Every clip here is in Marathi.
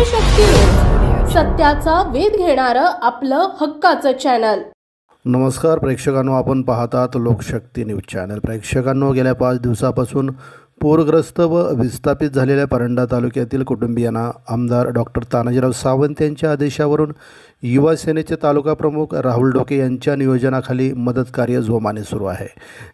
लोकशक्ती सत्याचा वेध घेणारं आपलं हक्काचं चॅनल नमस्कार प्रेक्षकांनो आपण पाहतात लोकशक्ती न्यूज चॅनल प्रेक्षकांनो गेल्या पाच दिवसापासून पूरग्रस्त व विस्थापित झालेल्या परंडा तालुक्यातील कुटुंबियांना आमदार डॉक्टर तानाजीराव सावंत यांच्या आदेशावरून युवा सेनेचे तालुका प्रमुख राहुल डोके यांच्या नियोजनाखाली मदतकार्य जोमाने सुरू आहे.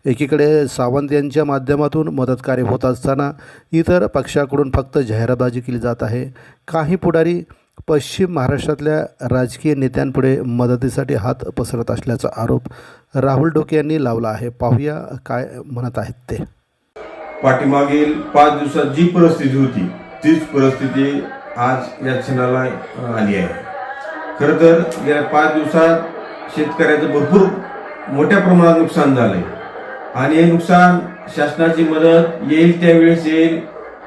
एकीकडे सावंत यांच्या माध्यमातून मदतकार्य होत असताना इतर पक्षाकडून फक्त जाहिरातबाजी केली जात आहे. काही पुढारी पश्चिम महाराष्ट्रातल्या राजकीय नेत्यांपुढे मदतीसाठी हात पसरत असल्याचा आरोप राहुल डोके यांनी लावला आहे. पाहूया काय म्हणत आहेत ते. पाठीमागील पाच दिवसात जी परिस्थिती होती तीच परिस्थिती आज या क्षणाला आली आहे. खरं तर गेल्या पाच दिवसात शेतकऱ्याचं भरपूर मोठ्या प्रमाणात नुकसान झालंय. आणि हे नुकसान शासनाची मदत येईल त्यावेळेस येईल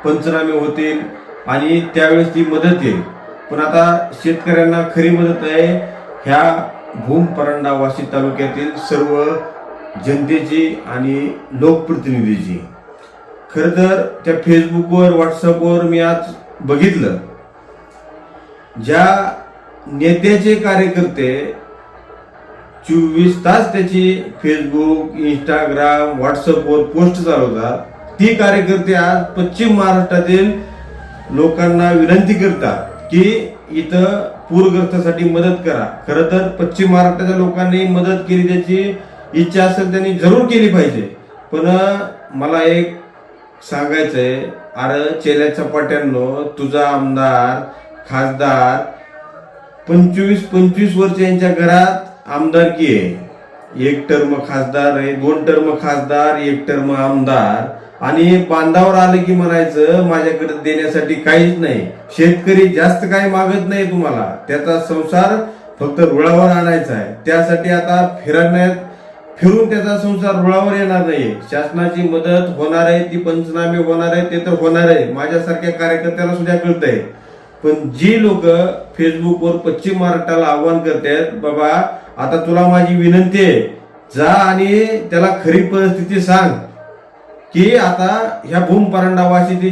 पंचनामे होतील आणि त्यावेळेस ती मदत येईल. पण आता शेतकऱ्यांना खरी मदत आहे ह्या भूम परंडा वाशी तालुक्यातील सर्व जनतेची आणि लोकप्रतिनिधीची. खर तर त्या फेसबुकवर व्हॉट्सअपवर मी आज बघितलं. ज्या नेत्याचे कार्यकर्ते चोवीस तास त्याची फेसबुक इंस्टाग्राम व्हॉट्सअपवर पोस्ट चालवतात ती कार्यकर्ते आज पश्चिम महाराष्ट्रातील लोकांना विनंती करतात की इथं पूरग्रस्तासाठी मदत करा. खरं तर पश्चिम महाराष्ट्राच्या लोकांनी मदत केली त्याची इच्छा असेल त्यांनी जरूर केली पाहिजे. पण मला एक सांगायचंय अरे चेल्या चपाट्यांनो तुझा आमदार खासदार पंचवीस पंचवीस वर्ष यांच्या घरात आमदारकी आहे. एक टर्म खासदार आहे दोन टर्म खासदार एक टर्म आमदार. आणि बांधावर आलं की म्हणायचं माझ्याकडे देण्यासाठी काहीच नाही. शेतकरी जास्त काही मागत नाही तुम्हाला. त्याचा संसार फक्त रुळावर आणायचा आहे. त्यासाठी आता फिरण्यात फिरून त्याचा संसार रुळावर येणार नाही शासनाची मदत होणार आहे ती पंचनामे होणार आहे ते तर होणार आहे. माझ्यासारख्या कार्यकर्त्याला सुद्धा कळत आहे पण जी लोक फेसबुकवर पश्चिम महाराष्ट्राला आव्हान करतायत बाबा आता तुला माझी विनंती आहे. जा आणि त्याला खरी परिस्थिती सांग. की आता ह्या भूम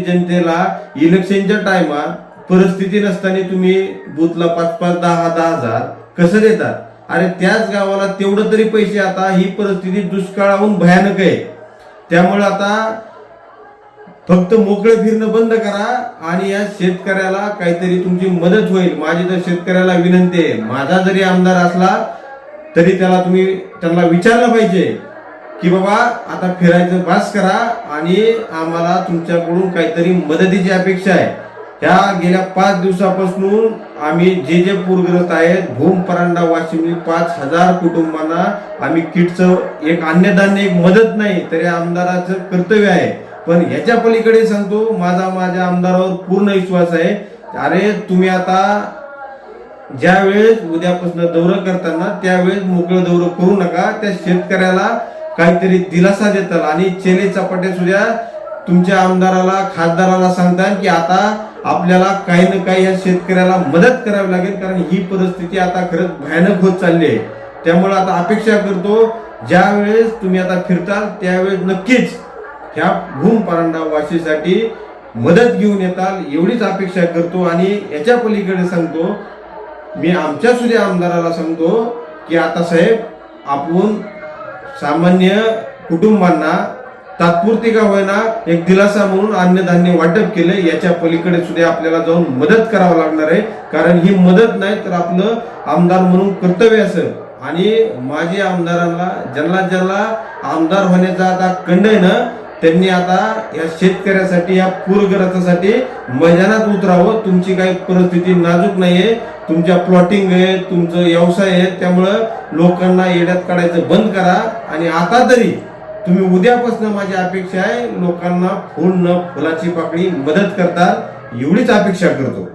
जनतेला इलेक्शनच्या टायमात परिस्थिती नसताना तुम्ही बूथला पाच पाच दहा दहा हजार कसं देतात? अरे त्याच गावाला तेवढं तरी पैसे आता ही परिस्थिती दुष्काळाहून भयानक आहे. त्यामुळे आता फक्त मोकळं फिरणं बंद करा आणि या शेतकऱ्याला काहीतरी तुमची मदत होईल. माझी तर शेतकऱ्याला विनंती आहे. माझा जरी आमदार असला तरी त्याला तुम्ही त्यांना विचारलं पाहिजे की बाबा आता फिरायचं भास करा आणि आम्हाला तुमच्याकडून काहीतरी मदतीची अपेक्षा आहे. ह्या गेल्या पाच दिवसापासून आम्ही जे जे पूरग्रस्त आहेत भूम परांडा वाशिम पाच हजार कुटुंबांना आम्ही किटचं एक अन्नधान्य एक मदत नाही तरी आमदाराचं कर्तव्य आहे. पण ह्याच्या पलीकडे सांगतो माझा माझ्या आमदारावर पूर्ण विश्वास आहे. अरे तुम्ही आता ज्या वेळेस उद्यापासून दौरं करताना त्यावेळेस मोकळं दौरं करू नका. त्या शेतकऱ्याला काहीतरी दिलासा देताल. आणि चेले चपाटे सुद्धा तुमच्या आमदाराला खासदाराला सांगतात की आता आपल्याला काही ना काही या शेतकऱ्याला मदत करावी लागेल कारण ही परिस्थिती आता खरंच भयानक होत चालली आहे. त्यामुळे आता अपेक्षा करतो ज्या वेळेस तुम्ही आता फिरताल त्यावेळेस नक्कीच ह्या भूम परांडा वाशीसाठी मदत घेऊन येताल एवढीच अपेक्षा करतो. आणि याच्या पलीकडे सांगतो मी आमच्या सुद्धा आमदाराला सांगतो की आता साहेब आपण सामान्य कुटुंबांना तात्पुरती का होईना एक दिलासा म्हणून अन्नधान्य वाटप केलं. याच्या पलीकडे सुद्धा आपल्याला जाऊन मदत करावं लागणार आहे. कारण ही मदत नाही तर आपलं आमदार म्हणून कर्तव्य असेल आणि माझी आमदारांना ज्यांना ज्यांना आमदार होण्याचा आता कंड आहे ना त्यांनी आता या शेतकऱ्यासाठी या पूरग्रस्तासाठी मैदानात उतरावं. तुमची काही परिस्थिती नाजूक नाहीये. तुमच्या प्लॉटिंग आहे तुमचं व्यवसाय आहे. त्यामुळं लोकांना येड्यात काढायचं बंद करा. आणि आता तरी तुम्ही उद्यापासून माझी अपेक्षा आहे लोकांना फुल न फुलाची पाकळी मदत करता एवढीच अपेक्षा करतो.